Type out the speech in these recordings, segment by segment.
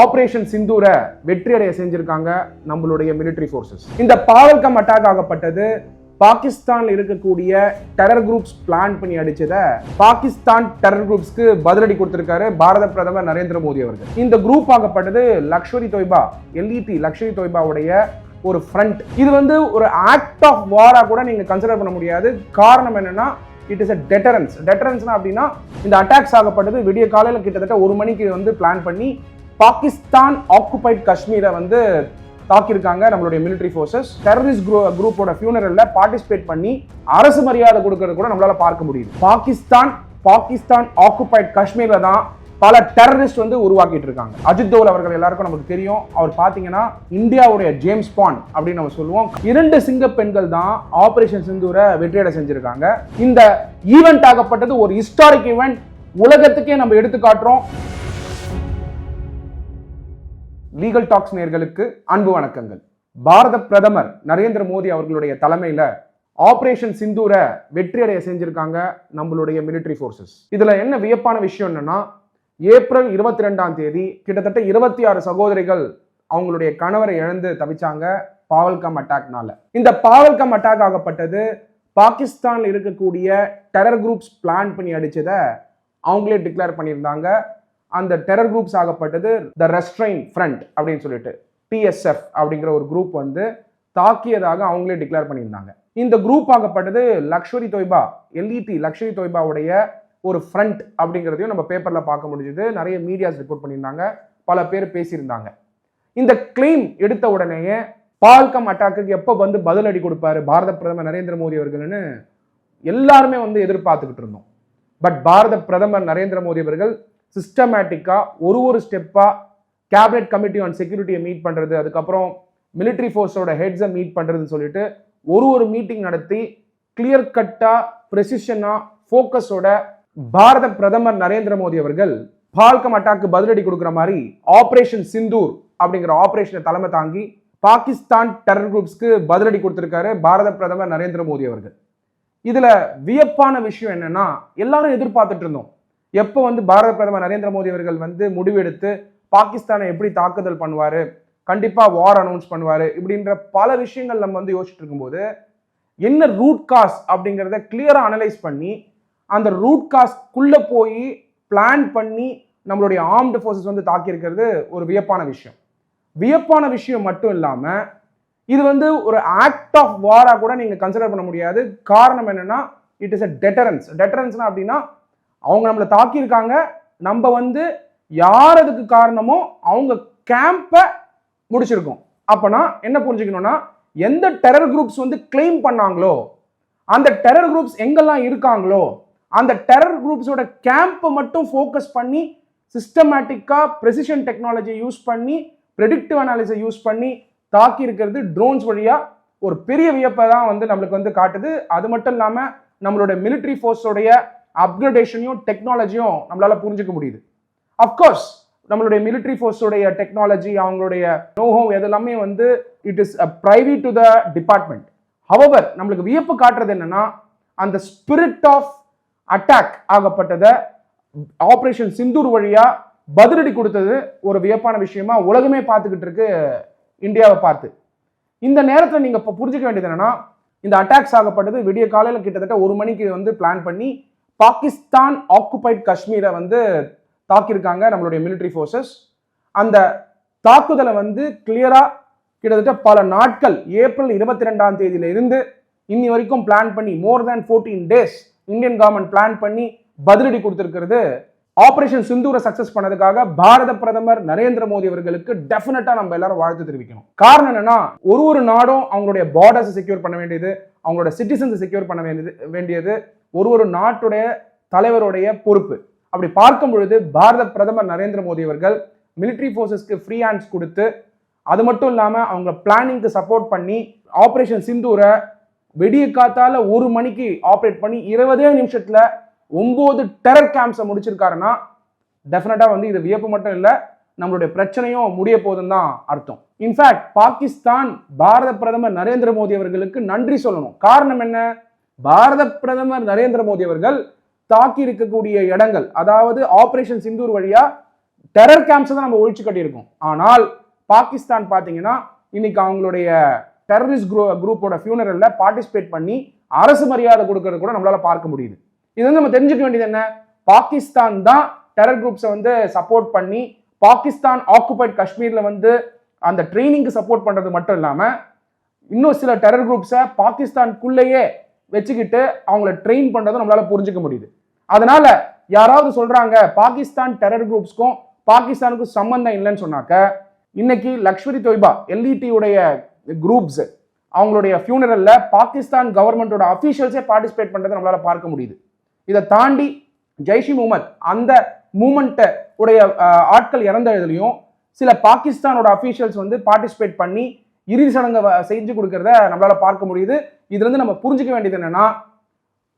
Operation சிந்தூரை வெற்றியடைய செஞ்சிருக்காங்க நம்மளுடைய மிலிட்டரி ஃபோர்ஸஸ் இந்த பாவல்கம் அட்டாக் ஆகப்பட்டது. பாகிஸ்தானில் இருக்கக்கூடிய டெரர் குரூப்ஸ் பிளான் பண்ணி அடிச்சதை பாகிஸ்தான் டெரர் குரூப்ஸ்க்கு பதிலடி கொடுத்திருக்காரு பாரத பிரதமர் நரேந்திர மோடி அவர்கள். இந்த குரூப் ஆகப்பட்டது லக்ஷ்வரி தொய்பா எல்இடி லக்ஷ்வரி தொய்பாவுடைய ஒரு ஃப்ரண்ட் இது வந்து ஒரு ஆக்ட் ஆஃப் வாரா கூட நீங்க கன்சிடர் பண்ண முடியாது. காரணம் என்னன்னா இட் இஸ் அ டெட்டரன்ஸ் டெட்டரன்ஸ்னா அப்படின்னா இந்த அட்டாக்ஸ் ஆகப்பட்டது விடிய காலையில் கிட்டத்தட்ட ஒரு மணிக்கு வந்து பிளான் பண்ணி பாகிஸ்தான் ஆக்குபைட் காஷ்மீரை வந்து தாக்கியிருக்காங்க நம்மளுடைய மிலிட்டரி ஃபோர்ஸஸ் டெரரிஸ்ட் குரூ குரூப்போட ஃபியூனரலில் பார்ட்டிசிபேட் பண்ணி அரசு மரியாதை கொடுக்கறது கூட நம்மளால் பார்க்க முடியுது. பாகிஸ்தான் பாகிஸ்தான் ஆக்குபைட் காஷ்மீரில் தான் பல டெரரிஸ்ட் வந்து உருவாக்கிட்டு இருக்காங்க. அஜித் தோல் அவர்கள் எல்லாருக்கும் நமக்கு தெரியும். அவர் பார்த்தீங்கன்னா இந்தியாவுடைய ஜேம்ஸ் பாண்ட் அப்படின்னு நம்ம சொல்லுவோம். இரண்டு சிங்க பெண்கள் தான் ஆபரேஷன் சிந்தூரை வெற்றியடை செஞ்சிருக்காங்க. இந்த ஈவெண்ட் ஆகப்பட்டது ஒரு ஹிஸ்டாரிக் ஈவெண்ட் உலகத்துக்கே நம்ம எடுத்து காட்டுறோம். லீகல் டாக்ஸ் நேர்களுக்கு அன்பு வணக்கங்கள். பாரத பிரதமர் நரேந்திர மோடி அவர்களுடைய தலைமையில ஆபரேஷன் சிந்தூரை வெற்றியடைய செஞ்சிருக்காங்க நம்மளுடைய மிலிட்டரி ஃபோர்ஸஸ் இதுல என்ன வியப்பான விஷயம் என்னன்னா ஏப்ரல் இருபத்தி ரெண்டாம் தேதி கிட்டத்தட்ட இருபத்தி ஆறு சகோதரிகள் அவங்களுடைய கணவரை இழந்து தவிச்சாங்க பாவல்கம் அட்டாக்னால இந்த பாவல்கம் அட்டாக் ஆகப்பட்டது பாகிஸ்தானில் இருக்கக்கூடிய டெரர் குரூப்ஸ் பிளான் பண்ணி அடித்ததை அவங்களே டிக்ளேர் பண்ணியிருந்தாங்க. அந்த டெரர் குரூப்ஸ் ஆகப்பட்டது த ரெஸ்ட்ரைன் ஃப்ரண்ட் அப்படின்னு சொல்லிட்டு டிஎஸ்எஃப் அப்படிங்கிற ஒரு குரூப் வந்து தாக்கியதாக அவங்களே டிக்ளேர் பண்ணியிருந்தாங்க. இந்த குரூப் ஆகப்பட்டது லக்ஷ்வரி தொய்பா எல்இடி லக்ஷ்வரி தொய்பாவுடைய ஒரு ஃப்ரண்ட் அப்படிங்கிறதையும் நம்ம பேப்பரில் பார்க்க முடிஞ்சுது. நிறைய மீடியாஸ் ரிப்போர்ட் பண்ணியிருந்தாங்க. பல பேர் பேசியிருந்தாங்க. இந்த கிளைம் எடுத்த உடனேயே பால்கம் அட்டாக்கு எப்போ வந்து பதிலடி கொடுப்பாரு? பாரத பிரதமர் நரேந்திர மோடி அவர்கள்னு எல்லாருமே வந்து எதிர்பார்த்துக்கிட்டு இருந்தோம். பட் பாரத பிரதமர் நரேந்திர மோடி அவர்கள் சிஸ்டமேட்டிக்காக ஒரு ஒரு ஸ்டெப்பாக கேபினெட் கமிட்டி ஆன் செக்யூரிட்டியை மீட் பண்ணுறது அதுக்கப்புறம் மிலிட்ரி ஃபோர்ஸோட ஹெட்ஸை மீட் பண்ணுறதுன்னு சொல்லிட்டு ஒரு ஒரு மீட்டிங் நடத்தி கிளியர் கட்டாக ப்ரெசிஷனாக ஃபோக்கஸோட பாரத பிரதமர் நரேந்திர மோடி அவர்கள் பால்கம் அட்டாக்கு பதிலடி கொடுக்குற மாதிரி ஆப்ரேஷன் சிந்தூர் அப்படிங்கிற ஆப்ரேஷனை தலைமை தாங்கி பாகிஸ்தான் டெரர் குரூப்ஸ்க்கு பதிலடி கொடுத்துருக்காரு பாரத பிரதமர் நரேந்திர மோடி அவர்கள். இதில் வியப்பான விஷயம் என்னன்னா எல்லாரும் எதிர்பார்த்துட்டு இருந்தோம். எப்போ வந்து பாரத பிரதமர் நரேந்திர மோடி அவர்கள் வந்து முடிவெடுத்து பாகிஸ்தானை எப்படி தாக்குதல் பண்ணுவார் கண்டிப்பாக வார் அனௌன்ஸ் பண்ணுவார் இப்படின்ற பல விஷயங்கள் நம்ம வந்து யோசிச்சுட்டு இருக்கும்போது என்ன ரூட் காஸ் அப்படிங்கிறத கிளியராக அனலைஸ் பண்ணி அந்த ரூட் காஸ்க்குள்ளே போய் பிளான் பண்ணி நம்மளுடைய ஆர்ம்டு ஃபோர்ஸஸ் வந்து தாக்கியிருக்கிறது ஒரு வியப்பான விஷயம். வியப்பான விஷயம் மட்டும் இல்லாமல் இது வந்து ஒரு ஆக்ட் ஆஃப் வாராக கூட நீங்கள் கன்சிடர் பண்ண முடியாது. காரணம் என்னன்னா இட் இஸ் அ டெட்டரன்ஸ் டெட்டரன்ஸ்னா அப்படின்னா அவங்க நம்மளை தாக்கியிருக்காங்க. நம்ம வந்து யார் அதுக்கு காரணமோ அவங்க கேம்பை முடிச்சிருக்கோம். அப்போனா என்ன புரிஞ்சுக்கணும்னா எந்த டெரர் குரூப்ஸ் வந்து கிளைம் பண்ணாங்களோ அந்த டெரர் குரூப்ஸ் எங்கெல்லாம் இருக்காங்களோ அந்த டெரர் குரூப்ஸோட கேம்பை மட்டும் ஃபோக்கஸ் பண்ணி சிஸ்டமேட்டிக்காக ப்ரெசிஷன் டெக்னாலஜி யூஸ் பண்ணி ப்ரெடிக்டிவ் அனாலிசை யூஸ் பண்ணி தாக்கி இருக்கிறது ட்ரோன்ஸ் வழியாக ஒரு பெரிய வியப்பை தான் வந்து நம்மளுக்கு வந்து காட்டுது. அது மட்டும் இல்லாமல் நம்மளோட மிலிட்ரி ஃபோர்ஸோடைய அப்கிரேடேஷனையும் டெக்னாலஜியும் நம்மளால புரிஞ்சுக்க முடியுது. அஃப்கோர்ஸ் நம்மளுடைய மிலிட்ரி ஃபோர்ஸோடைய டெக்னாலஜி அவங்களுடைய நோஹோ இதெல்லாமே வந்து it is private to the department however நம்மளுக்கு வியப்பு காட்டுறது என்னன்னா அந்த ஸ்பிரிட் ஆஃப் அட்டாக் ஆகப்பட்டதை ஆப்ரேஷன் சிந்தூர் வழியா பதிலடி கொடுத்தது ஒரு வியப்பான விஷயமா உலகமே பார்த்துக்கிட்டு இருக்கு இந்தியாவை பார்த்து. இந்த நேரத்தில் நீங்கள் இப்போ புரிஞ்சுக்க வேண்டியது என்னன்னா இந்த அட்டாக்ஸ் ஆகப்பட்டது விடிய காலையில் கிட்டத்தட்ட ஒரு மணிக்கு வந்து பிளான் பண்ணி பாகிஸ்தான் ஆக்குபைட் காஷ்மீரை வந்து தாக்கியிருக்காங்க நம்மளுடைய மிலிட்ரி ஃபோர்ஸஸ் அந்த தாக்குதலை வந்து கிளியரா கிட்டத்தட்ட பல நாட்கள் ஏப்ரல் இருபத்தி ரெண்டாம் தேதியில இருந்து இன்னி வரைக்கும் பிளான் பண்ணி more than fourteen days Indian government plan பண்ணி பதிலடி கொடுத்திருக்கிறது. ஆபரேஷன் சிந்தூரை சக்சஸ் பண்ணதுக்காக பாரத பிரதமர் நரேந்திர மோடி அவர்களுக்கு டெஃபினட்டா நம்ம எல்லாரும் வாழ்த்து தெரிவிக்கணும். காரணம் என்னன்னா ஒரு ஒரு நாடும் அவங்களுடைய பார்டர்ஸ் செக்யூர் பண்ண வேண்டியது அவங்களோட சிட்டிசன்ஸ் செக்யூர் பண்ண வேண்டியது வேண்டியது. ஒரு ஒரு நாட்டுடைய தலைவருடைய பொறுப்பு. அப்படி பார்க்கும் பொழுது பாரத பிரதமர் நரேந்திர மோடி அவர்கள் மிலிட்ரி ஃபோர்ஸஸ்க்கு ஃப்ரீ ஹேண்ட்ஸ் கொடுத்து அது மட்டும் இல்லாமல் அவங்க பிளானிங்க்கு சப்போர்ட் பண்ணி ஆப்ரேஷன் சிந்தூரை வெடிய காத்தால ஒரு மணிக்கு ஆப்ரேட் பண்ணி இருபதே நிமிஷத்தில் ஒம்பது டெரர் கேம்ப்ஸை முடிச்சிருக்காருன்னா டெஃபினட்டாக வந்து இது வியப்பு மட்டும் இல்லை நம்மளுடைய பிரச்சனையும் முடிய போதுன்னு தான் அர்த்தம். இன்ஃபேக்ட் பாகிஸ்தான் பாரத பிரதமர் நரேந்திர மோடி அவர்களுக்கு நன்றி சொல்லணும். காரணம் என்ன? பாரத பிரதமர் நரேந்திர மோடி அவர்கள் தாக்கி இருக்கக்கூடிய இடங்கள் அதாவது ஆபரேஷன் சிந்தூர் வழியா டெரர் கேம்ப்ஸ் தான் நம்ம ஒழிச்சு கட்டியிருக்கோம். ஆனால் பாகிஸ்தான் பார்த்தீங்கன்னா இன்னைக்கு அவங்களுடைய டெரரிஸ்ட் குரூ குரூப்போட ஃபியூனரல்ல பார்ட்டிசிபேட் பண்ணி அரசு மரியாதை கொடுக்கறது கூட நம்மளால பார்க்க முடியுது. இது வந்து நம்ம தெரிஞ்சுக்க வேண்டியது என்ன? பாகிஸ்தான் தான் டெரர் குரூப்ஸை வந்து சப்போர்ட் பண்ணி பாகிஸ்தான் ஆக்குபைட் காஷ்மீர்ல வந்து அந்த ட்ரைனிங்க்கு சப்போர்ட் பண்றது மட்டும் இல்லாம இன்னும் சில டெரர் குரூப்ஸை பாகிஸ்தானுக்குள்ளேயே வச்சுக்கிட்டு அவங்கள ட்ரெயின் பண்ணுறதும் நம்மளால புரிஞ்சுக்க முடியுது. அதனால யாராவது சொல்றாங்க பாகிஸ்தான் டெரர் குரூப்ஸ்க்கும் பாகிஸ்தானுக்கும் சம்பந்தம் இல்லைன்னு சொன்னாக்க இன்னைக்கு லக்ஷ்மி தொய்பா எல்இடி உடைய குரூப்ஸ் அவங்களுடைய ஃபியூனரல்ல பாகிஸ்தான் கவர்மெண்டோட அஃபீஷியல்ஸே பார்ட்டிசிபேட் பண்ணுறதை நம்மளால பார்க்க முடியுது. இதை தாண்டி ஜெய்ஷி முகமது அந்த மூமெண்ட்டை உடைய ஆட்கள் இறந்ததுலையும் சில பாகிஸ்தானோட அஃபீஷியல்ஸ் வந்து பார்ட்டிசிபேட் பண்ணி இறுதி சடங்கை செஞ்சு கொடுக்கறத நம்மளால பார்க்க முடியுது. இதுல இருந்து நம்ம புரிஞ்சுக்க வேண்டியது என்னன்னா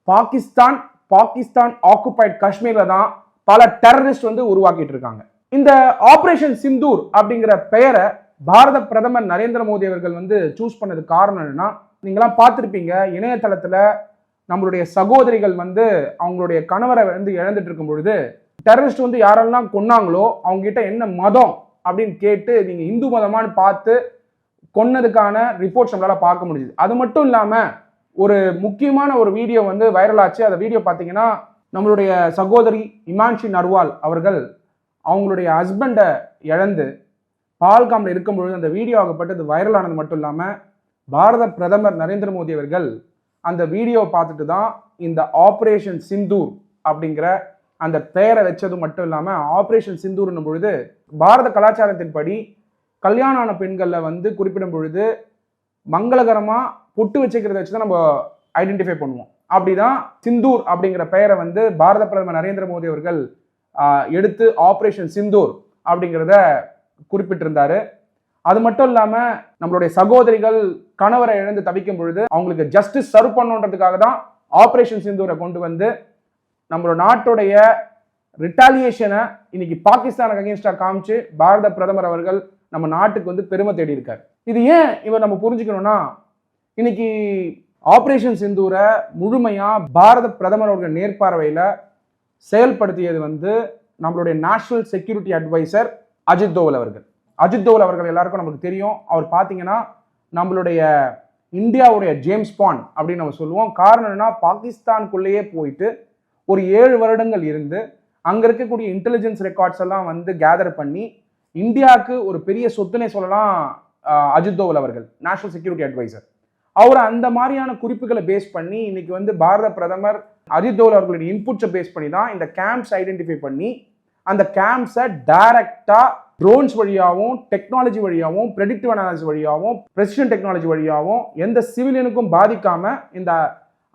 பாகிஸ்தான் பாகிஸ்தான் ஆக்குபைட் காஷ்மீர்ல தான் பல டெரரிஸ்ட் வந்து உருவாக்கிட்டு இருக்காங்க. இந்த ஆபரேஷன் சிந்தூர் அப்படிங்கிற பெயரை பாரத பிரதமர் நரேந்திர மோடி அவர்கள் வந்து சூஸ் பண்ணது காரணம் என்னன்னா நீங்களாம் பார்த்துருப்பீங்க இணையதளத்துல நம்மளுடைய சகோதரிகள் வந்து அவங்களுடைய கணவரை வந்து இழந்துட்டு இருக்கும் பொழுது டெரரிஸ்ட் வந்து யாரெல்லாம் கொன்னாங்களோ அவங்க கிட்ட என்ன மதம் அப்படின்னு கேட்டு நீங்க இந்து மதமான்னு பார்த்து கொன்னதுக்கான ரிப்போர்ட்ஸ் நம்மளால் பார்க்க முடிஞ்சுது. அது மட்டும் இல்லாமல் ஒரு முக்கியமான ஒரு வீடியோ வந்து வைரல் ஆச்சு. அந்த வீடியோ பார்த்தீங்கன்னா நம்மளுடைய சகோதரி இமான்ஷி நர்வால் அவர்கள் அவங்களுடைய ஹஸ்பண்டை இழந்து பால்காமில் இருக்கும் பொழுது அந்த வீடியோ ஆகப்பட்டது வைரல் ஆனது மட்டும் இல்லாமல் பாரத பிரதமர் நரேந்திர மோடி அவர்கள் அந்த வீடியோவை பார்த்துட்டு தான் இந்த ஆப்ரேஷன் சிந்தூர் அப்படிங்கிற அந்த பெயரை வச்சது மட்டும் இல்லாமல் ஆப்ரேஷன் சிந்தூர்னும் பொழுது பாரத கலாச்சாரத்தின்படி கல்யாணம் ஆன பெண்களில் வந்து குறிப்பிடும் பொழுது மங்களகரமாக பொட்டு வச்சுக்கிறத வச்சு தான் நம்ம ஐடென்டிஃபை பண்ணுவோம். அப்படிதான் சிந்தூர் அப்படிங்கிற பெயரை வந்து பாரத பிரதமர் நரேந்திர மோடி அவர்கள் எடுத்து ஆப்ரேஷன் சிந்தூர் அப்படிங்கிறத குறிப்பிட்டிருந்தாரு. அது மட்டும் இல்லாம நம்மளுடைய சகோதரிகள் கணவரை இழந்து தவிக்கும் பொழுது அவங்களுக்கு ஜஸ்டிஸ் சர்வ் பண்ணுன்றதுக்காக தான் ஆப்ரேஷன் சிந்தூரை கொண்டு வந்து நம்மளோட நாட்டுடைய ரிட்டாலியேஷனை இன்னைக்கு பாகிஸ்தானுக்கு அகேன்ஸ்டா காமிச்சு பாரத பிரதமர் அவர்கள் நம்ம நாட்டுக்கு வந்து பெருமை தேடி இருக்கார் இது ஏன் இவர் நம்ம புரிஞ்சுக்கணும்னா இன்னைக்கு ஆப்ரேஷன் சிந்தூரை முழுமையாக பாரத பிரதமர் அவர்கள் நேர்பார்வையில் செயல்படுத்தியது வந்து நம்மளுடைய national security adviser Ajit Doval அவர்கள். அஜித் தோவல் அவர்கள் எல்லாருக்கும் நமக்கு தெரியும். அவர் பார்த்தீங்கன்னா நம்மளுடைய இந்தியாவுடைய ஜேம்ஸ் பான் அப்படின்னு நம்ம சொல்லுவோம். காரணம் என்னன்னா பாகிஸ்தானுக்குள்ளேயே போயிட்டு ஒரு ஏழு வருடங்கள் இருந்து அங்கே இருக்கக்கூடிய இன்டெலிஜென்ஸ் ரெக்கார்ட்ஸ் எல்லாம் வந்து கேதர் பண்ணி இந்தியாவுக்கு ஒரு பெரிய சொத்துனே சொல்லலாம் அஜித் தோவல் அவர்கள் நேஷனல் செக்யூரிட்டி அட்வைசர் அவர் அந்த மாதிரியான குறிப்புகளை பேஸ் பண்ணி இன்னைக்கு வந்து பாரத பிரதமர் அஜித் தோவல் அவர்களுடைய இன்புட்ஸை பேஸ் பண்ணி தான் இந்த கேம்ப்ஸ் ஐடென்டிஃபை பண்ணி அந்த கேம்ப்ஸை டைரக்டாக ட்ரோன்ஸ் வழியாகவும் டெக்னாலஜி வழியாகவும் ப்ரெடிக்டிவ் அனாலிசிஸ் வழியாகவும் ப்ரெசிஷன் டெக்னாலஜி வழியாகவும் எந்த சிவிலியனுக்கும் பாதிக்காம இந்த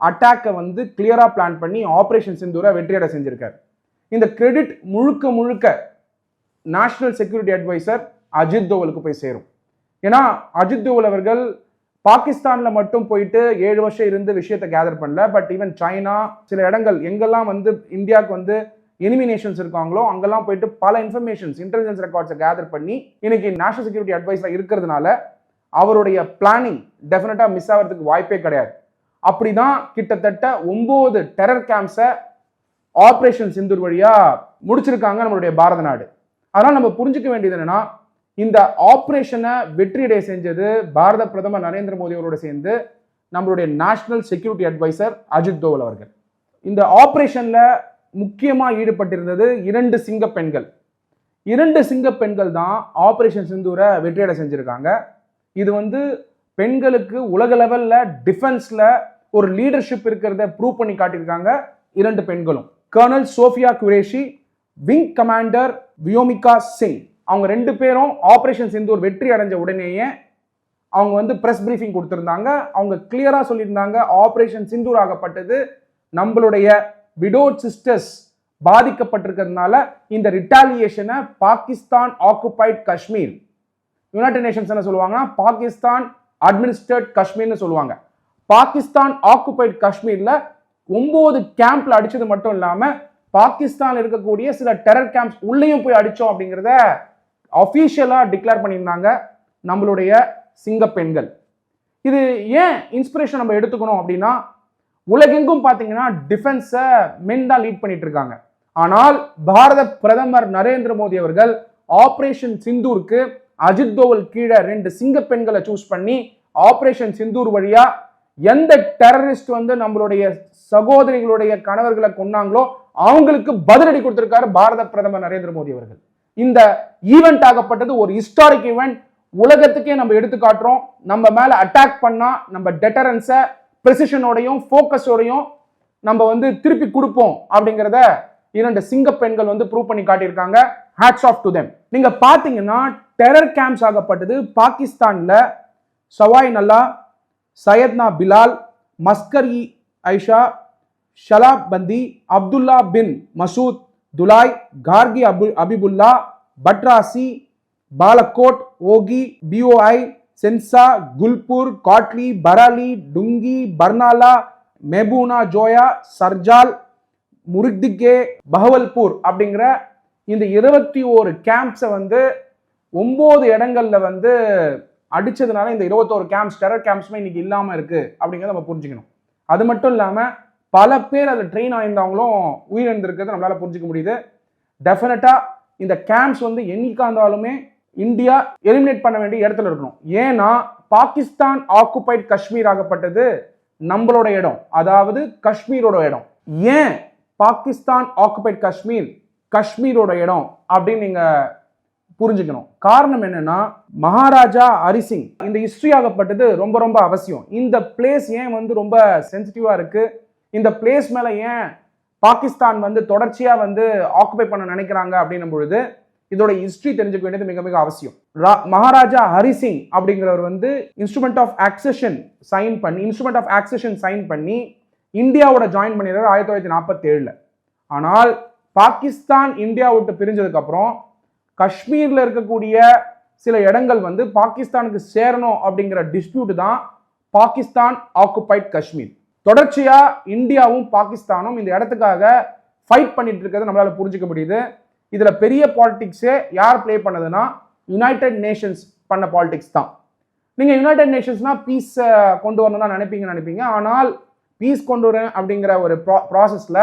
அட்டாக்கை வந்து கிளியராக பிளான் பண்ணி ஆப்ரேஷன் சிந்தூரை வெற்றியடை செஞ்சுருக்கார். இந்த கிரெடிட் முழுக்க முழுக்க நேஷனல் செக்யூரிட்டி அட்வைசர் அஜித் தோவலுக்கு போய் சேரும். ஏன்னா அஜித் தோவல் அவர்கள் பாகிஸ்தானில் மட்டும் போயிட்டு ஏழு வருஷம் இருந்து விஷயத்தை கேதர் பண்ணல. பட் ஈவன் சைனா சில இடங்கள் எங்கெல்லாம் வந்து இந்தியாவுக்கு வந்து எனிமி நேஷன்ஸ் இருக்காங்களோ அங்கெல்லாம் போயிட்டு பல இன்ஃபர்மேஷன்ஸ் இன்டெலிஜென்ஸ் ரெக்கார்ட்ஸை கேதர் பண்ணி இன்னைக்கு நேஷனல் செக்யூரிட்டி அட்வைஸில் இருக்கிறதுனால அவருடைய பிளானிங் டெஃபினட்டாக மிஸ் ஆகிறதுக்கு வாய்ப்பே கிடையாது. அப்படிதான் கிட்டத்தட்ட ஒம்பது டெரர் கேம்ப்ஸை ஆப்ரேஷன் சிந்தூர் வழியாக முடிச்சிருக்காங்க நம்மளுடைய பாரத நாடு. அதனால் நம்ம புரிஞ்சுக்க வேண்டியது என்னென்னா இந்த ஆப்ரேஷனை வெற்றியடைய செஞ்சது பாரத பிரதமர் நரேந்திர மோடி அவரோட சேர்ந்து நம்மளுடைய national security adviser Ajit Doval அவர்கள். இந்த ஆப்ரேஷனில் முக்கியமாக ஈடுபட்டிருந்தது இரண்டு சிங்க பெண்கள். இரண்டு சிங்க பெண்கள் தான் ஆப்ரேஷன் சிந்தூரை வெற்றியடை செஞ்சுருக்காங்க. இது வந்து பெண்களுக்கு உலக லெவலில் டிஃபென்ஸில் ஒரு லீடர்ஷிப் இருக்கிறத ப்ரூவ் பண்ணி காட்டியிருக்காங்க இரண்டு பெண்களும். Colonel Sofiya Qureshi wing commander Vyomika Singh அவங்க ரெண்டு பேரும் ஆப்ரேஷன் சிந்தூர் வெற்றி அடைஞ்ச உடனேயே அவங்க வந்து ப்ரெஸ் ப்ரீஃபிங் கொடுத்துருந்தாங்க. அவங்க கிளியராக சொல்லியிருந்தாங்க ஆப்ரேஷன் சிந்தூர் ஆகப்பட்டது நம்மளுடைய விடோட் சிஸ்டர்ஸ் பாதிக்கப்பட்டிருக்கிறதுனால இந்த ரிட்டாலியேஷனை Pakistan occupied Kashmir. United Nations என்ன சொல்லுவாங்கன்னா பாகிஸ்தான் அட்மினிஸ்ட்ரேட் காஷ்மீர்னு சொல்லுவாங்க. பாகிஸ்தான் ஆக்குபைட் காஷ்மீரில் ஒம்பது கேம்ப்ல அடிச்சது மட்டும் இல்லாமல் பாகிஸ்தான் இருக்கக்கூடிய சில டெரர் கேம்ப்ஸ் உள்ளேயும் போய் அடித்தோம் அப்படிங்கிறத அஃபீஷியலாக டிக்ளேர் பண்ணியிருந்தாங்க நம்மளுடைய சிங்க பெண்கள். இது ஏன் இன்ஸ்பிரேஷன் நம்ம எடுத்துக்கணும் அப்படின்னா உலகெங்கும் பார்த்தீங்கன்னா டிஃபென்ஸை மென் தான் லீட் பண்ணிட்டு இருக்காங்க. ஆனால் பாரத பிரதமர் நரேந்திர மோடி அவர்கள் ஆப்ரேஷன் சிந்தூருக்கு அஜித் தோவல் கீழே ரெண்டு சிங்க பெண்களை சூஸ் பண்ணி ஆப்ரேஷன் சிந்தூர் வழியா எந்த டெரரிஸ்ட் வந்து நம்மளுடைய சகோதரிகளுடைய கணவர்களை கொன்னாங்களோ அவங்களுக்கு பதிலடி கொடுத்திருக்காரு பாரத பிரதமர் நரேந்திர மோடி அவர்கள். இந்த ஈவெண்ட் ஆகப்பட்டது ஒரு ஹிஸ்டாரிக் ஈவெண்ட் உலகத்துக்கே நம்ம எடுத்துக்காட்டுறோம். நம்ம மேல அட்டாக் பண்ணா நம்ம டெட்டரன்ஸை ப்ரெசிஷனோடையும் ஃபோக்கஸோடையும் நம்ம வந்து திருப்பி கொடுப்போம் அப்படிங்கிறத இரண்டு சிங்க பெண்கள் வந்து ப்ரூவ் பண்ணி காட்டியிருக்காங்க. ஹேட்ஸ் ஆஃப் டு தெம் நீங்க பாத்தீங்கன்னா டெரர் கேம்ப்ஸ் ஆகப்பட்டது பாகிஸ்தான்ல. சவாய் நல்லா சையத்னா பிலால் மஸ்கர் இ ஐஷா ஷலாப் பந்தி அப்துல்லா பின் மசூத் துலாய் கார்கி அபு அபிபுல்லா பட்ராசி பாலக்கோட் ஓகி பிஓஐ சென்சா குல்பூர் காட்லி பராலி டுங்கி பர்னாலா மெபூனா ஜோயா சர்ஜால் முருக்திகே பஹவல்பூர் அப்படிங்கிற இந்த இருபத்தி ஓரு கேம்ப்ஸை வந்து ஒம்பது இடங்களில் வந்து அடித்ததுனால இந்த இருபத்தோரு கேம்ப்ஸ் டெரர் கேம்ப்ஸ்மே இன்றைக்கி இல்லாமல் இருக்குது அப்படிங்கிறத நம்ம புரிஞ்சுக்கணும். அது மட்டும் இல்லாமல் பல பேர் அதில் ட்ரெயின் ஆயிருந்தவங்களும் உயிரிழந்திருக்கிறது நம்மளால புரிஞ்சிக்க முடியுது. டெஃபினட்டாக இந்த கேம்ப்ஸ் வந்து என்னைக்கா இருந்தாலுமே இந்தியா எலிமினேட் பண்ண வேண்டிய இடத்துல இருக்கணும். ஏன்னா பாகிஸ்தான் ஆக்குபைட் காஷ்மீர் ஆகப்பட்டது நம்மளோட இடம். அதாவது காஷ்மீரோட இடம். ஏன் பாகிஸ்தான் ஆக்குபைட் காஷ்மீர் காஷ்மீரோட இடம் அப்படின்னு நீங்கள் புரிஞ்சுக்கணும். காரணம் என்னன்னா மகாராஜா ஹரிசிங் இந்த ஹிஸ்ட்ரி ஆகப்பட்டது ரொம்ப ரொம்ப அவசியம். இந்த பிளேஸ் ஏன் வந்து ரொம்ப சென்சிட்டிவாக இருக்குது இந்த பிளேஸ் மேலே ஏன் பாகிஸ்தான் வந்து தொடர்ச்சியாக வந்து ஆக்குபை பண்ண நினைக்கிறாங்க அப்படின்னும் பொழுது இதோட ஹிஸ்ட்ரி தெரிஞ்சுக்க வேண்டியது மிக மிக அவசியம். ரா- மகாராஜா ஹரிசிங் அப்படிங்கிறவர் வந்து இன்ஸ்ட்ருமெண்ட் ஆஃப் ஆக்சஷன் சைன் பண்ணி இன்ஸ்ட்ருமெண்ட் ஆஃப் ஆக்சஷன் சைன் பண்ணி இந்தியாவோட ஜாயின் பண்ணிடுறாரு ஆயிரத்தி தொள்ளாயிரத்தி நாற்பத்தேழில். ஆனால் பாகிஸ்தான் இந்தியா விட்டு பிரிஞ்சதுக்கப்புறம் காஷ்மீரில் இருக்கக்கூடிய சில இடங்கள் வந்து பாகிஸ்தானுக்கு சேரணும் அப்படிங்கிற டிஸ்பியூட் தான் பாகிஸ்தான் ஆக்குபைட் காஷ்மீர். தொடர்ச்சியாக இந்தியாவும் பாகிஸ்தானும் இந்த இடத்துக்காக ஃபைட் பண்ணிட்டு இருக்கிறத நம்மளால் புரிஞ்சுக்க முடியுது. இதில் பெரிய பாலிடிக்ஸே யார் ப்ளே பண்ணதுன்னா யுனைடெட் நேஷன்ஸ் பண்ண பாலிடிக்ஸ் தான். நீங்கள் யுனைடெட் நேஷன்ஸ்னால் பீஸ் கொண்டு வரணும் தான் நினைப்பீங்க நினைப்பீங்க. ஆனால் பீஸ் கொண்டு வரேன் அப்படிங்கிற ஒரு ப்ரா ப்ராசஸில்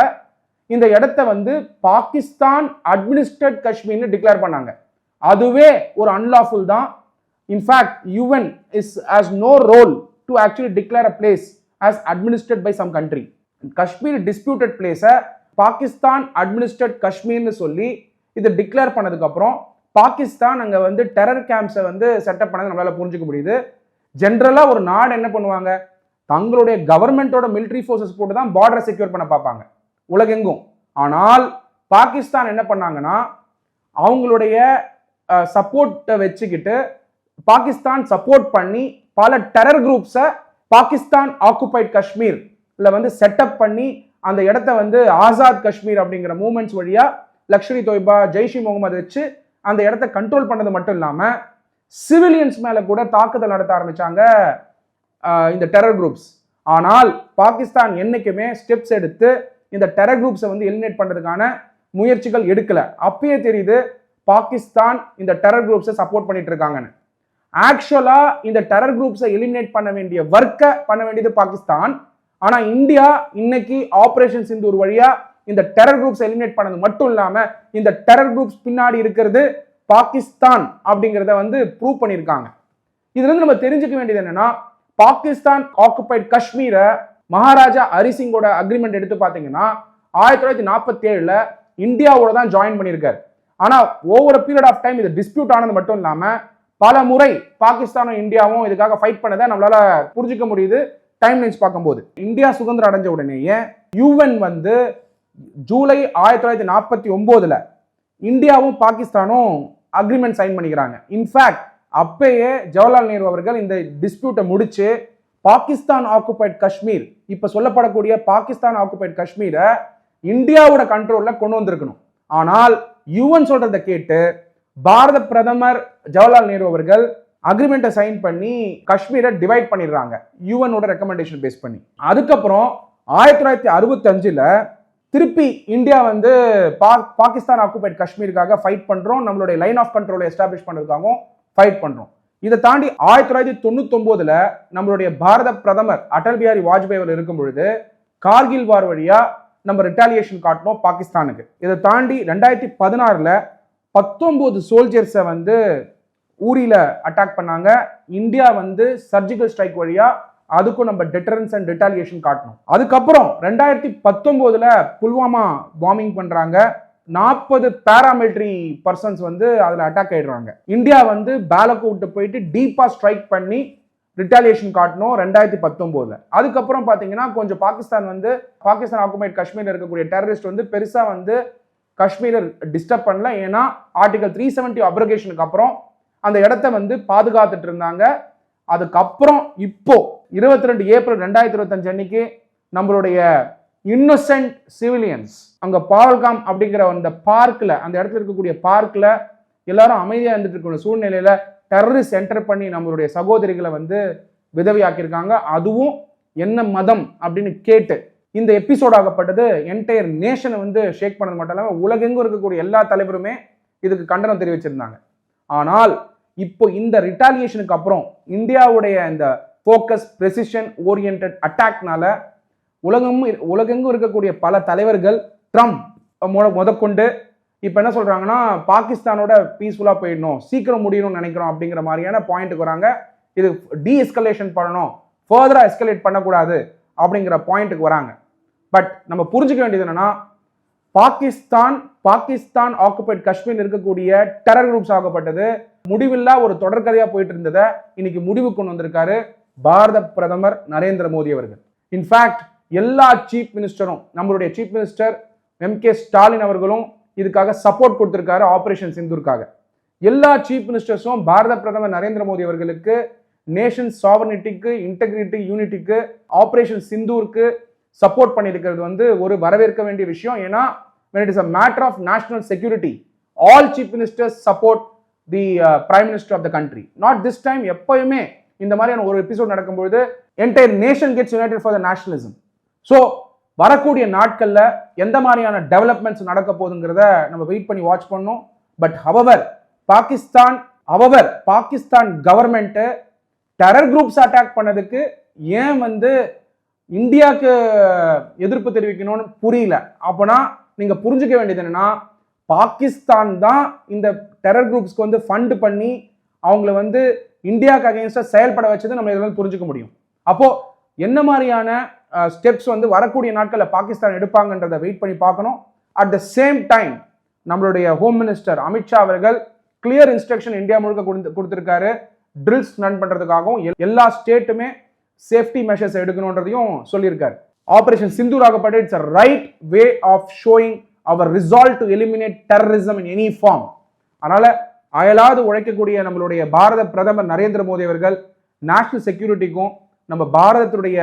இந்த இடத்த வந்து பாகிஸ்தான் அட்மினிஸ்ட்ரேட் காஷ்மீர்னு டிக்ளேர் பண்ணாங்க. அதுவே ஒரு அன்லாஃபுல் தான். In fact UN is has no role to actually declare a place as administered by some country. Kashmir disputed பிளேஸை பாகிஸ்தான் அட்மினிஸ்ட்ரேட் காஷ்மீர்னு சொல்லி இதை டிக்ளேர் பண்ணதுக்கப்புறம் பாகிஸ்தான் அங்கே வந்து டெரர் கேம்ப்ஸை வந்து செட்டப் பண்ணது நம்மளால் புரிஞ்சுக்க முடியுது. ஜென்ரலாக ஒரு நாடு என்ன பண்ணுவாங்க? தங்களுடைய கவர்மெண்ட்டோட மிலிட்ரி ஃபோர்ஸஸ் போட்டு தான் பார்டரை செக்யூர் பண்ண பார்ப்பாங்க. உலகெங்கும். ஆனால் பாகிஸ்தான் என்ன பண்ணாங்கன்னா அவங்களுடைய சப்போர்ட்டை வச்சுக்கிட்டு பாகிஸ்தான் சப்போர்ட் பண்ணி பல டெரர் குரூப்ஸை பாகிஸ்தான் ஆக்குபைட் காஷ்மீரில் வந்து செட்டப் பண்ணி அந்த இடத்த வந்து ஆசாத் காஷ்மீர் அப்படிங்கிற மூமெண்ட்ஸ் வழியாக லக்ஷ்மி தொய்பா ஜெய்ஷி முகமது வச்சு அந்த இடத்த கண்ட்ரோல் பண்ணது மட்டும் இல்லாமல் சிவிலியன்ஸ் மேலே கூட தாக்குதல் நடத்த ஆரம்பிச்சாங்க இந்த டெரர் குரூப்ஸ் ஆனால் பாகிஸ்தான் என்னைக்குமே ஸ்டெப்ஸ் எடுத்து இந்த டெரர் குரூப்ஸை வந்து எலிமினேட் பண்ணுறதுக்கான முயற்சிகள் எடுக்கலை. அப்பயே தெரியுது பாகிஸ்தான் இந்த டெரர் குரூப்ஸை சப்போர்ட் பண்ணிட்டு இருக்காங்கன்னு. ஆக்சுவலா இந்த டெரர் குரூப்ஸை எலிமினேட் பண்ண வேண்டிய ஒர்க்கை பண்ண வேண்டியது பாகிஸ்தான். ஆனா இந்தியா இன்னைக்கு ஆபரேஷன் சிந்தூர் வழியா இந்த டெரர் குரூப்ஸ் எலிமினேட் பண்ணது மட்டும் இல்லாம இந்த டெரர் குரூப்ஸ் பின்னாடி இருக்கிறது பாகிஸ்தான் அப்படிங்கிறத வந்து ப்ரூவ் பண்ணியிருக்காங்க. இதுல இருந்து நம்ம தெரிஞ்சுக்க வேண்டியது என்னன்னா பாகிஸ்தான் ஆக்குபைட் காஷ்மீரை மகாராஜா ஹரிசிங்கோட அக்ரிமெண்ட் எடுத்து பார்த்தீங்கன்னா ஆயிரத்தி தொள்ளாயிரத்தி நாற்பத்தி ஏழுல இந்தியாவோட தான் ஜாயின் பண்ணியிருக்காரு. ஆனா ஓவர் பீரியட் ஆஃப் டைம் இது டிஸ்பியூட் ஆனது மட்டும் இல்லாமல் பல முறை பாகிஸ்தானும் இந்தியாவும் இதுக்காக ஃபைட் பண்ணதை நம்மளால புரிஞ்சிக்க முடியுது டைம் லைன்ஸ் பார்க்கும்போது. இந்தியா சுதந்திரம் அடைஞ்ச உடனேயே யூஎன் வந்து ஜூலை ஆயிரத்தி தொள்ளாயிரத்தி நாற்பத்தி ஒம்போதில் இந்தியாவும் பாகிஸ்தானும் அக்ரிமெண்ட் சைன் பண்ணிக்கிறாங்க. இன்ஃபேக்ட் அப்பயே ஜவஹர்லால் நேரு அவர்கள் இந்த டிஸ்பியூட்டை முடிச்சு பாகிஸ்தான் ஆக்குபைட் காஷ்மீர் இப்போ சொல்லப்படக்கூடிய பாகிஸ்தான் ஆக்குபைட் காஷ்மீரை இந்தியாவோட கண்ட்ரோலில் கொண்டு வந்திருக்கணும். ஆனால் யுஎன் சொல்றதை கேட்டு பாரத பிரதமர் ஜவஹர்லால் நேரு அவர்கள் அக்ரிமெண்ட்டை சைன் பண்ணி காஷ்மீரை டிவைட் பண்ணிடுறாங்க. யூஎனோட ரெக்கமெண்டேஷன் பேஸ் பண்ணி. அதுக்கப்புறம் ஆயிரத்தி தொள்ளாயிரத்தி அறுபத்தஞ்சில் திருப்பி இந்தியா வந்து பா பாகிஸ்தான் ஆக்குபைட் காஷ்மீருக்காக ஃபைட் பண்ணுறோம் நம்மளுடைய லைன் ஆஃப் கண்ட்ரோலை எஸ்டாப்ளிஷ் பண்ணுறதுக்காகவும் ஃபைட் பண்ணுறோம் இதை தாண்டி ஆயிரத்தி தொள்ளாயிரத்தி தொண்ணூத்தொன்பதுல நம்மளுடைய பாரத பிரதமர் அடல் பிஹாரி வாஜ்பாய் அவர் இருக்கும் பொழுது கார்கில் வார் வழியாக நம்ம ரிட்டாலியேஷன் காட்டணும் பாகிஸ்தானுக்கு. இதை தாண்டி ரெண்டாயிரத்தி பதினாறில் பத்தொம்போது சோல்ஜர்ஸை வந்து ஊரியில் அட்டாக் பண்ணாங்க. இந்தியா வந்து சர்ஜிக்கல் ஸ்ட்ரைக் வழியாக அதுக்கும் நம்ம டெட்டரன்ஸ் அண்ட் ரிட்டாலியேஷன் காட்டணும். அதுக்கப்புறம் ரெண்டாயிரத்தி பத்தொம்போதில் புல்வாமா பாம்பிங் பண்ணுறாங்க நாற்பது பேராமிலிட்ரி பர்சன்ஸ் வந்து அதில் அட்டாக் ஆயிடுறாங்க. இந்தியா வந்து பேலக்கோட்டு போயிட்டு டீப்பாக ஸ்ட்ரைக் பண்ணி ரிட்டாலியேஷன் காட்டணும் ரெண்டாயிரத்தி பத்தொம்போதில். அதுக்கப்புறம் பார்த்தீங்கன்னா கொஞ்சம் பாகிஸ்தான் வந்து பாகிஸ்தான் ஆக்குமேட் காஷ்மீரில் இருக்கக்கூடிய டெரரிஸ்ட் வந்து பெருசாக வந்து காஷ்மீரை டிஸ்டர்ப் பண்ணல. ஏன்னா ஆர்டிகல் த்ரீ செவன்ட்டி அப்ரகேஷனுக்கு அப்புறம் அந்த இடத்த வந்து பாதுகாத்துட்டு இருந்தாங்க. அதுக்கப்புறம் இப்போ இருபத்தி ரெண்டு ஏப்ரல் ரெண்டாயிரத்தி இருபத்தஞ்சு அன்னைக்கு நம்மளுடைய இன்னசென்ட் சிவிலியன்ஸ் அங்க பால்காம் அப்படிங்கிற அந்த பார்க்ல அந்த இடத்துல இருக்கக்கூடிய பார்க்ல எல்லாரும் அமைதியா இருந்துட்டு இருக்கிற சூழ்நிலையில டெரரிஸ்ட் என்டர் பண்ணி நம்மளுடைய சகோதரிகளை வந்து விதவியாக்கியிருக்காங்க. அதுவும் என்ன மதம் அப்படின்னு கேட்டு இந்த எபிசோட் ஆகப்பட்டது என்டையர் நேஷனை வந்து ஷேக் பண்ணது மட்டும் இல்லாமல் உலகெங்கும் இருக்கக்கூடிய எல்லா தலைவருமே இதுக்கு கண்டனம் தெரிவிச்சிருந்தாங்க. ஆனால் இப்போ இந்த ரிட்டாலியேஷனுக்கு அப்புறம் இந்தியாவுடைய இந்த ஃபோக்கஸ் ப்ரெசிஷன் ஓரியன்ட் அட்டாக்னால உலகமும் உலகெங்கும் இருக்கக்கூடிய பல தலைவர்கள் ட்ரம்ப் முத முதற்கொண்டு இப்போ என்ன சொல்கிறாங்கன்னா பாகிஸ்தானோட பீஸ்ஃபுல்லாக போயிடணும் சீக்கிரம் முடியணும்னு நினைக்கிறோம் அப்படிங்கிற மாதிரியான பாயிண்ட்டுக்கு வராங்க. இது டிஎஸ்கலேஷன் பண்ணணும் ஃபர்தராக எஸ்கலேட் பண்ணக்கூடாது அப்படிங்கிற பாயிண்ட்டுக்கு வராங்க. பட் நம்ம புரிஞ்சுக்க வேண்டியது என்னென்னா பாகிஸ்தான் பாகிஸ்தான் ஆக்குபைட் காஷ்மீர் இருக்கக்கூடிய டெரர் குரூப்ஸ் ஆகப்பட்டது முடிவில்லா ஒரு தொடர்கதையா போயிட்டு இருந்ததை இன்னைக்கு முடிவு கொண்டு வந்திருக்காரு பாரத பிரதமர் நரேந்திர மோடி அவர்கள். இன்ஃபேக்ட் எல்லா சீஃப் மினிஸ்டரும் நம்மளுடைய chief minister M K Stalin அவர்களும் இதுக்காக சப்போர்ட் கொடுத்திருக்காரு ஆபரேஷன் சிந்தூருக்காக. எல்லா சீஃப் மினிஸ்டர்ஸும் பாரத பிரதமர் நரேந்திர மோடி அவர்களுக்கு நேஷன் சாவர்னிட்டிக்கு இன்டெகிரிட்டி யூனிட்டிக்கு ஆபரேஷன் சிந்தூருக்கு சப்போர்ட் பண்ணியிருக்கிறது வந்து ஒரு வரவேற்க வேண்டிய விஷயம். ஏன்னா when it is a matter of national security all chief ministers support the uh, prime minister of the country. Not this time எப்பயுமே இந்த மாதிரியான ஒரு episode நடக்கும்பொழுது entire nation gets united for the nationalism so வரக்கூடிய நாட்களில் எந்த மாதிரியான developments நடக்க போகுதுங்கிறத நம்ம வெயிட் பண்ணி வாட்ச் பண்ணோம் but however Pakistan however Pakistan government terror groups attack பண்ணதுக்கு ஏன் வந்து இந்தியாவுக்கு எதிர்ப்பு தெரிவிக்கணும்னு புரியல. அப்போனா நீங்கள் புரிஞ்சுக்க வேண்டியது என்னன்னா பாகிஸ்தான் தான் இந்த டெரர் குரூப்ஸ்க்கு வந்து ஃபண்ட் பண்ணி அவங்கள வந்து இந்தியாவுக்கு அகேன்ஸ்டாக செயல்பட வச்சது நம்ம இதெல்லாம் புரிஞ்சுக்க முடியும். அப்போது என்ன மாதிரியான ஸ்டெப்ஸ் வந்து வரக்கூடிய நாட்களில் பாகிஸ்தான் எடுப்பாங்கன்றதை வெயிட் பண்ணி பார்க்கணும். அட் த சேம் டைம் நம்மளுடைய ஹோம் மினிஸ்டர் அமித்ஷா அவர்கள் கிளியர் இன்ஸ்ட்ரக்ஷன் இந்தியா முழுக்க கொடுத்து கொடுத்துருக்காரு. ட்ரில்ஸ் ரன் பண்ணுறதுக்காகவும் எல்லா ஸ்டேட்டுமே சேஃப்டி மெஷர்ஸ் எடுக்கணுன்றதையும் சொல்லியிருக்காரு. Operation Sindoor ஆகப்பட்ட it's a right way of showing our resolve to eliminate terrorism in any form அதனால அயலாது உழைக்கக்கூடிய நம்மளுடைய பாரத பிரதமர் நரேந்திர மோடி அவர்கள் நேஷனல் செக்யூரிட்டிக்கும் நம்ம பாரதத்துடைய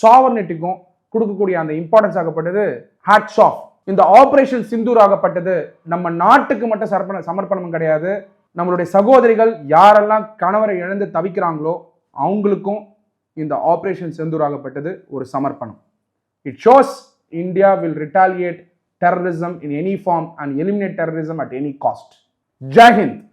சாவர்னிட்டிக்கும் கொடுக்கக்கூடிய அந்த இம்பார்ட்டன்ஸ் ஆகப்பட்டது. ஹேட்ஸ் ஆஃப் இந்த ஆபரேஷன் சிந்தூர் ஆகப்பட்டது நம்ம நாட்டுக்கு மட்டும் சமர்ப்பண சமர்ப்பணம் கிடையாது. நம்மளுடைய சகோதரிகள் யாரெல்லாம் கணவரை இழந்து தவிக்கிறாங்களோ அவங்களுக்கும் இந்த ஆபரேஷன் செந்தூர் ஆகப்பட்டது ஒரு சமர்ப்பணம். It shows India will retaliate terrorism in any form and eliminate terrorism at any cost. Jai Hind.